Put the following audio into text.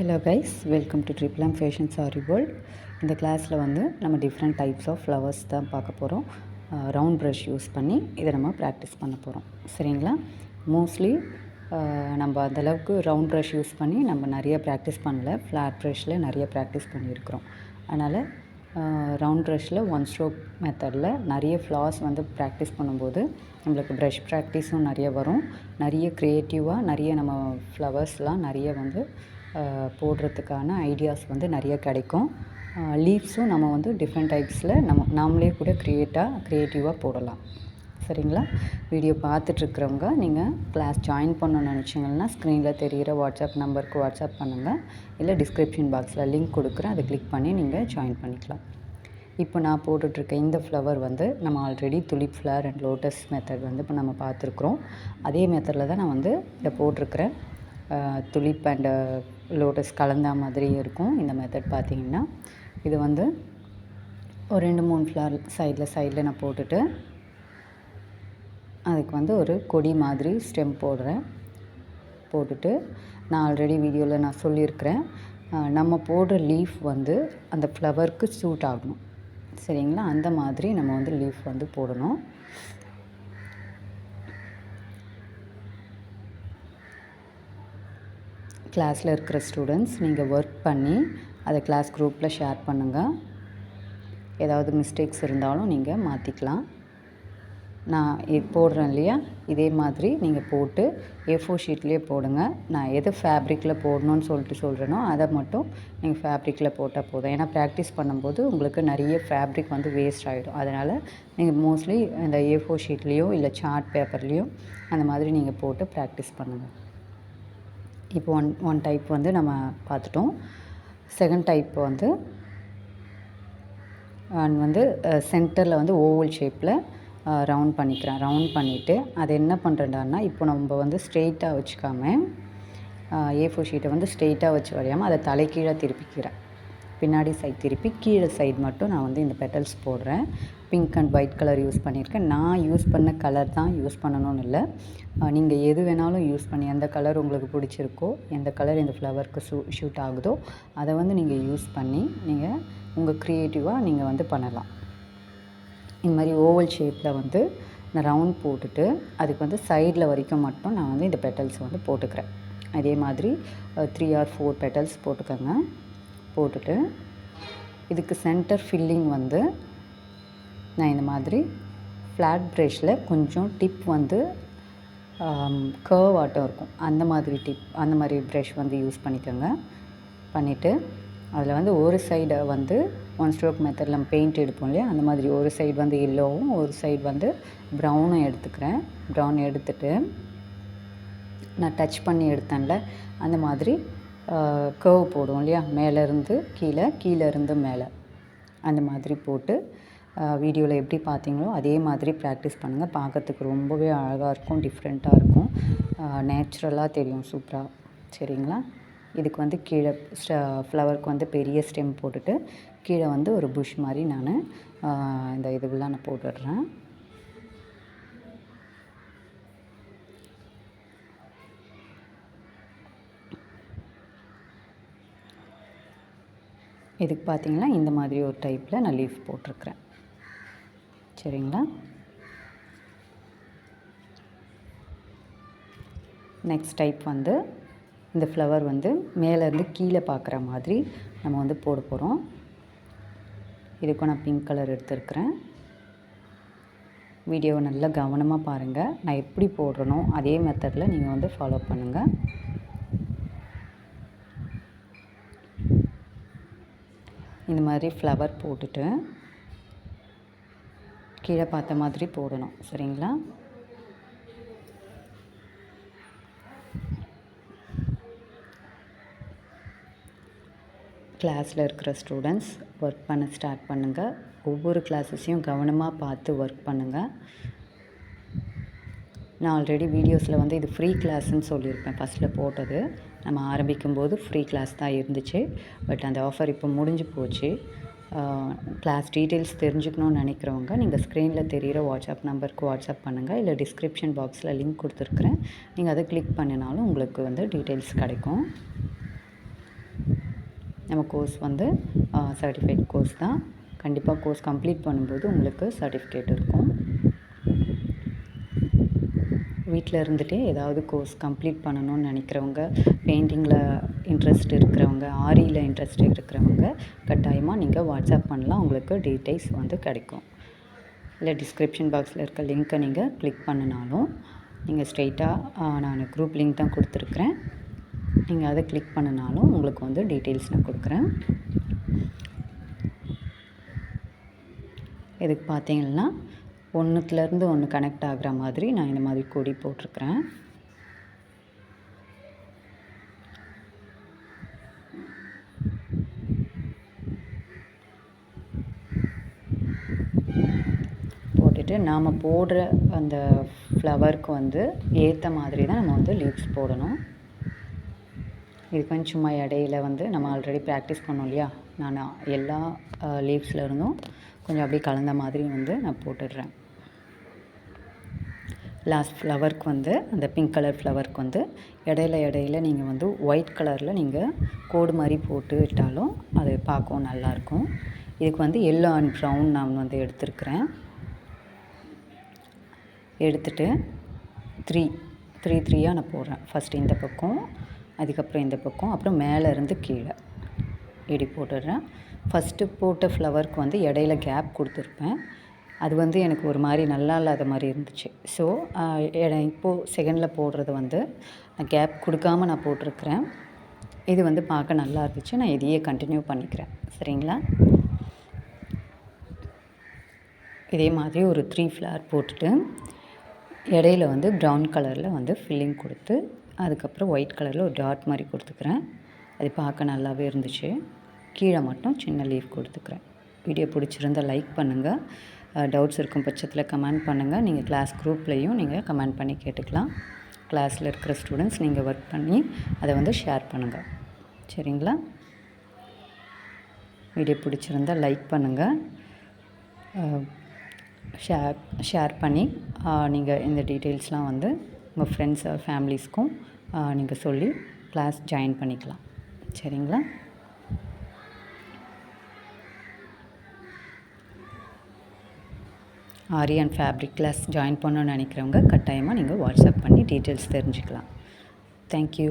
Hello guys welcome to ட்ரிப்ளம் fashion sari world இந்த கிளாஸில் வந்து நம்ம டிஃப்ரெண்ட் டைப்ஸ் ஆஃப் ஃப்ளவர்ஸ் தான் பார்க்க போகிறோம் ரவுண்ட் ப்ரஷ் யூஸ் பண்ணி இதை நம்ம ப்ராக்டிஸ் பண்ண போகிறோம் சரிங்களா? மோஸ்ட்லி நம்ம அந்தளவுக்கு ரவுண்ட் ப்ரஷ் யூஸ் பண்ணி நம்ம நிறைய ப்ராக்டிஸ் பண்ணல. ஃப்ளாட் ப்ரஷில் நிறைய ப்ராக்டிஸ் பண்ணியிருக்கிறோம். அதனால் ரவுண்ட் ப்ரஷில் ஒன் ஸ்ட்ரோக் மெத்தடில் நிறைய ஃப்ளாஸ் வந்து ப்ராக்டிஸ் பண்ணும்போது நம்மளுக்கு ப்ரஷ் ப்ராக்டிஸும் நிறைய வரும். நிறைய க்ரியேட்டிவாக நிறைய நம்ம ஃப்ளவர்ஸ்லாம் நிறைய வந்து போடுறதுக்கான ஐடியாஸ் வந்து நிறைய கிடைக்கும். லீவ்ஸும் நம்ம வந்து டிஃப்ரெண்ட் டைப்ஸில் நம்ம நாமளே கூட க்ரியேட்டாக க்ரியேட்டிவாக போடலாம். சரிங்களா? வீடியோ பார்த்துட்ருக்குறவங்க நீங்கள் கிளாஸ் ஜாயின் பண்ணணும்னு நினச்சிங்கன்னா ஸ்க்ரீனில் தெரிகிற வாட்ஸ்அப் நம்பருக்கு வாட்ஸ்அப் பண்ணுங்கள் இல்லை டிஸ்கிரிப்ஷன் பாக்ஸில் லிங்க் கொடுக்குறேன். அதை கிளிக் பண்ணி நீங்கள் ஜாயின் பண்ணிக்கலாம். இப்போ நான் போட்டுட்ருக்க இந்த ஃப்ளவர் வந்து நம்ம already tulip flower and lotus method வந்து இப்போ நம்ம பார்த்துருக்குறோம். அதே மெத்தடில் தான் நான் வந்து இதை போட்டிருக்கிறேன். துலிப் அண்டு லோட்டஸ் கலந்த மாதிரி இருக்கும். இந்த மெத்தட் பார்த்திங்கன்னா இது வந்து ஒரு ரெண்டு மூணு ஃப்ளவர் சைடில் சைடில் நான் போட்டுட்டு அதுக்கு வந்து ஒரு கொடி மாதிரி ஸ்டெம் போடுறேன். போட்டுட்டு நான் ஆல்ரெடி வீடியோவில் நான் சொல்லியிருக்கிறேன். நம்ம போடுற லீஃப் வந்து அந்த ஃப்ளவருக்கு சூட் ஆகணும். சரிங்களா? அந்த மாதிரி நம்ம வந்து லீஃப் வந்து போடணும். கிளாஸில் இருக்கிற ஸ்டூடெண்ட்ஸ் நீங்கள் ஒர்க் பண்ணி அதை கிளாஸ் குரூப்பில் ஷேர் பண்ணுங்கள் ஏதாவது மிஸ்டேக்ஸ் இருந்தாலும் நீங்கள் மாற்றிக்கலாம் நான் இது போடுறேன் இல்லையா? இதே மாதிரி நீங்கள் போட்டு ஏ ஃபோர் ஷீட்லேயே போடுங்க. நான் எது ஃபேப்ரிக்கில் போடணும்னு சொல்லிட்டு சொல்கிறேனோ அதை மட்டும் நீங்கள் ஃபேப்ரிக்கில் போட்டால் போதும். ஏன்னா ப்ராக்டிஸ் பண்ணும்போது உங்களுக்கு நிறைய ஃபேப்ரிக் வந்து வேஸ்ட் ஆகிடும் அதனால் நீங்கள் மோஸ்ட்லி இந்த ஏ ஃபோர் ஷீட்லேயோ இல்லை சார்ட் பேப்பர்லேயோ அந்த மாதிரி நீங்கள் போட்டு ப்ராக்டிஸ் பண்ணுங்கள் இப்போ ஒன் ஒன் டைப் வந்து நம்ம பார்த்துட்டோம். செகண்ட் டைப் வந்து அண்ட் வந்து சென்டரில் வந்து ஓவல் ஷேப்பில் ரவுண்ட் பண்ணிக்கிறேன். ரவுண்ட் பண்ணிவிட்டு அதை என்ன பண்ணுறேன்டான்னா இப்போ நம்ம வந்து ஸ்ட்ரெயிட்டாக வச்சுக்காம ஏ ஃபோர் ஷீட்டை வந்து ஸ்ட்ரெயிட்டாக வச்சு வரையாமல் அதை தலைக்கீழாக திருப்பிக்கிறேன். பின்னாடி சைட் திருப்பி கீழே சைடு மட்டும் நான் வந்து இந்த பெட்டல்ஸ் போடுறேன். Pink and white colour use பண்ணியிருக்கேன். நான் யூஸ் பண்ண கலர் தான் யூஸ் பண்ணணும்னு இல்லை. நீங்கள் எது வேணாலும் யூஸ் பண்ணி எந்த கலர் உங்களுக்கு பிடிச்சிருக்கோ எந்த கலர் இந்த ஃப்ளவருக்கு ஷூ ஷூட் ஆகுதோ அதை வந்து நீங்கள் யூஸ் பண்ணி நீங்கள் உங்கள் க்ரியேட்டிவாக நீங்கள் வந்து பண்ணலாம். இந்த மாதிரி ஓவல் ஷேப்பில் வந்து நான் ரவுண்ட் போட்டுட்டு அதுக்கு வந்து சைடில் வரைக்கும் மட்டும் நான் வந்து இந்த பெட்டல்ஸ் வந்து போட்டுக்கிறேன். அதே மாதிரி த்ரீ ஆர் ஃபோர் பெட்டல்ஸ் போட்டுக்கோங்க. போட்டுட்டு இதுக்கு சென்டர் ஃபில்லிங் வந்து நான் இந்த மாதிரி ஃப்ளாட் ப்ரெஷ்ஷில் கொஞ்சம் டிப் வந்து கர்வ் ஆட்டம் இருக்கும். அந்த மாதிரி டிப் அந்த மாதிரி ப்ரெஷ் வந்து யூஸ் பண்ணிக்கோங்க. பண்ணிவிட்டு அதில் வந்து ஒரு சைடை வந்து ஒன் ஸ்ட்ரோக் மெத்தடில் நம்ம பெயிண்ட் எடுப்போம் இல்லையா? அந்த மாதிரி ஒரு சைடு வந்து எல்லோவும் ஒரு சைடு வந்து ப்ரௌனும் எடுத்துக்கிறேன். ப்ரௌன் எடுத்துகிட்டு நான் டச் பண்ணி எடுத்தேன்ல அந்த மாதிரி கேர்வ் போடுவோம் இல்லையா? மேலேருந்து கீழே கீழேருந்து மேலே. அந்த மாதிரி போட்டு வீடியோவில் எப்படி பார்த்தீங்களோ அதே மாதிரி ப்ராக்டிஸ் பண்ணுங்கள் பார்க்கறதுக்கு ரொம்பவே அழகாக இருக்கும் டிஃப்ரெண்ட்டாக இருக்கும். நேச்சுரலாக தெரியும் சூப்பராக சரிங்களா? இதுக்கு வந்து கீழே ஃப்ளவருக்கு வந்து பெரிய ஸ்டெம் போட்டுட்டு கீழே வந்து ஒரு புஷ் மாதிரி நான் இந்த இதுவெல்லாம் நான் போட்டுடுறேன். இதுக்கு பார்த்தீங்கன்னா இந்த மாதிரி ஒரு டைப்பில் நான் லீஃப் போட்டிருக்கிறேன். சரிங்களா? நெக்ஸ்ட் டைப் வந்து இந்த ஃப்ளவர் வந்து மேலேருந்து கீழே பார்க்குற மாதிரி நம்ம வந்து போட போகிறோம். இதுக்கும் நான் பிங்க் கலர் எடுத்துருக்கிறேன். வீடியோவை நல்லா கவனமாக பாருங்கள் நான் எப்படி போடுறனோ அதே மெத்தடில் நீங்கள் வந்து ஃபாலோ பண்ணுங்கள் இந்த மாதிரி ஃப்ளவர் போட்டுட்டு கீழே பார்த்த மாதிரி போடணும். சரிங்களா? கிளாஸில் இருக்கிற ஸ்டூடெண்ட்ஸ் ஒர்க் பண்ண ஸ்டார்ட் பண்ணுங்கள் ஒவ்வொரு கிளாஸஸையும் கவனமாக பார்த்து ஒர்க் பண்ணுங்கள் நான் ஆல்ரெடி வீடியோஸில் வந்து இது ஃப்ரீ கிளாஸ்ன்னு சொல்லியிருப்பேன். ஃபஸ்ட்டில் போட்டது. நம்ம ஆரம்பிக்கும்போது ஃப்ரீ கிளாஸ் தான் இருந்துச்சு. பட் அந்த ஆஃபர் இப்போ முடிஞ்சு போச்சு. கிளாஸ் டீட்டெயில்ஸ் தெரிஞ்சுக்கணும்னு நினைக்கிறவங்க நீங்கள் ஸ்க்ரீனில் தெரிகிற வாட்ஸ்அப் நம்பருக்கு வாட்ஸ்அப் பண்ணுங்கள் இல்லை டிஸ்கிரிப்ஷன் பாக்ஸில் லிங்க் கொடுத்துருக்குறேன். நீங்கள் அதை கிளிக் பண்ணினாலும் உங்களுக்கு வந்து டீட்டெயில்ஸ் கிடைக்கும். நம்ம கோர்ஸ் வந்து சர்டிஃபைட் கோர்ஸ் தான். கண்டிப்பாக கோர்ஸ் கம்ப்ளீட் பண்ணும்போது உங்களுக்கு சர்டிஃபிகேட் இருக்கும். வீட்டில் இருந்துகிட்டே ஏதாவது கோர்ஸ் கம்ப்ளீட் பண்ணணும்னு நினைக்கிறவங்க பெயிண்டிங்கில் இன்ட்ரெஸ்ட் இருக்கிறவங்க ஆரியில் இன்ட்ரெஸ்ட் இருக்கிறவங்க கட்டாயமாக நீங்கள் வாட்ஸ்அப் பண்ணலாம். உங்களுக்கு டீட்டெயில்ஸ் வந்து கிடைக்கும். இல்லை டிஸ்கிரிப்ஷன் பாக்ஸில் இருக்க லிங்க்கை நீங்கள் கிளிக் பண்ணினாலும் நீங்கள் ஸ்ட்ரெயிட்டாக நான் குரூப் லிங்க் தான் கொடுத்துருக்குறேன். நீங்கள் அதை கிளிக் பண்ணினாலும் உங்களுக்கு வந்து டீட்டெயில்ஸ் நான் கொடுக்குறேன். இதுக்கு பார்த்தீங்கன்னா ஒன்றுத்துலேருந்து ஒன்று கனெக்ட் ஆகிற மாதிரி நான் இந்த மாதிரி கொடி போட்டிருக்கிறேன். போட்டுட்டு நாம் போடுற அந்த ஃப்ளவருக்கு வந்து ஏற்ற மாதிரி தான் நம்ம வந்து லீவ்ஸ் போடணும். இதுக்கு வந்து சும்மா இடையில வந்து நம்ம ஆல்ரெடி ப்ராக்டிஸ் பண்ணோம் இல்லையா? நான் எல்லா லீவ்ஸில் இருந்தும் கொஞ்சம் அப்படியே கலந்த மாதிரி வந்து நான் போட்டுடுறேன். லாஸ்ட் ஃப்ளவருக்கு வந்து அந்த பிங்க் கலர் ஃப்ளவருக்கு வந்து இடையில இடையில நீங்கள் வந்து ஒயிட் கலரில் நீங்கள் கோடு மாதிரி போட்டு விட்டாலும் அது பார்க்கவும் நல்லாயிருக்கும். இதுக்கு வந்து எல்லோ அண்ட் ப்ரௌன் நான் வந்து எடுத்துருக்குறேன். எடுத்துட்டு த்ரீ த்ரீ த்ரீயாக நான் போடுறேன். ஃபஸ்ட்டு இந்த பக்கம் அதுக்கப்புறம் இந்த பக்கம் அப்புறம் மேலே இருந்து கீழே. இடி போட்டுடுறேன். ஃபஸ்ட்டு போட்ட ஃப்ளவருக்கு வந்து இடையில கேப் கொடுத்துருப்பேன். அது வந்து எனக்கு ஒரு மாதிரி நல்லா இல்லாத மாதிரி இருந்துச்சு. ஸோ இப்போது செகண்டில் போடுறது வந்து நான் கேப் கொடுக்காம நான் போட்டிருக்கிறேன். இது வந்து பார்க்க நல்லா இருந்துச்சு. நான் இதையே கண்டினியூ பண்ணிக்கிறேன். சரிங்களா? இதே மாதிரி ஒரு த்ரீ ஃப்ளவர் போட்டுட்டு இடையில வந்து ப்ரௌன் கலரில் வந்து ஃபில்லிங் கொடுத்து அதுக்கப்புறம் ஒயிட் கலரில் ஒரு டாட் மாதிரி கொடுத்துக்கிறேன். அது பார்க்க நல்லாவே இருந்துச்சு. கீழே மட்டும் சின்ன லீவ் கொடுத்துக்கிறேன். வீடியோ பிடிச்சிருந்தால் லைக் பண்ணுங்கள் டவுட்ஸ் இருக்கும் பட்சத்தில் கமெண்ட் பண்ணுங்கள் நீங்கள் கிளாஸ் குரூப்லேயும் நீங்கள் கமெண்ட் பண்ணி கேட்டுக்கலாம். கிளாஸில் இருக்கிற ஸ்டூடெண்ட்ஸ் நீங்கள் ஒர்க் பண்ணி அதை வந்து ஷேர் பண்ணுங்கள் சரிங்களா? வீடியோ பிடிச்சிருந்தால் லைக் பண்ணுங்கள் ஷேர் ஷேர் பண்ணி நீங்கள் இந்த டீட்டெயில்ஸ்லாம் வந்து உங்கள் ஃப்ரெண்ட்ஸ் ஃபேமிலிஸ்க்கும் நீங்கள் சொல்லி கிளாஸ் ஜாயின் பண்ணிக்கலாம். சரிங்களா? Aari and fabric class join பண்ணணும்னு நினைக்கிறவங்க கட்டாயமாக நீங்கள் வாட்ஸ்அப் பண்ணி டீட்டெயில்ஸ் தெரிஞ்சுக்கலாம். தேங்க்யூ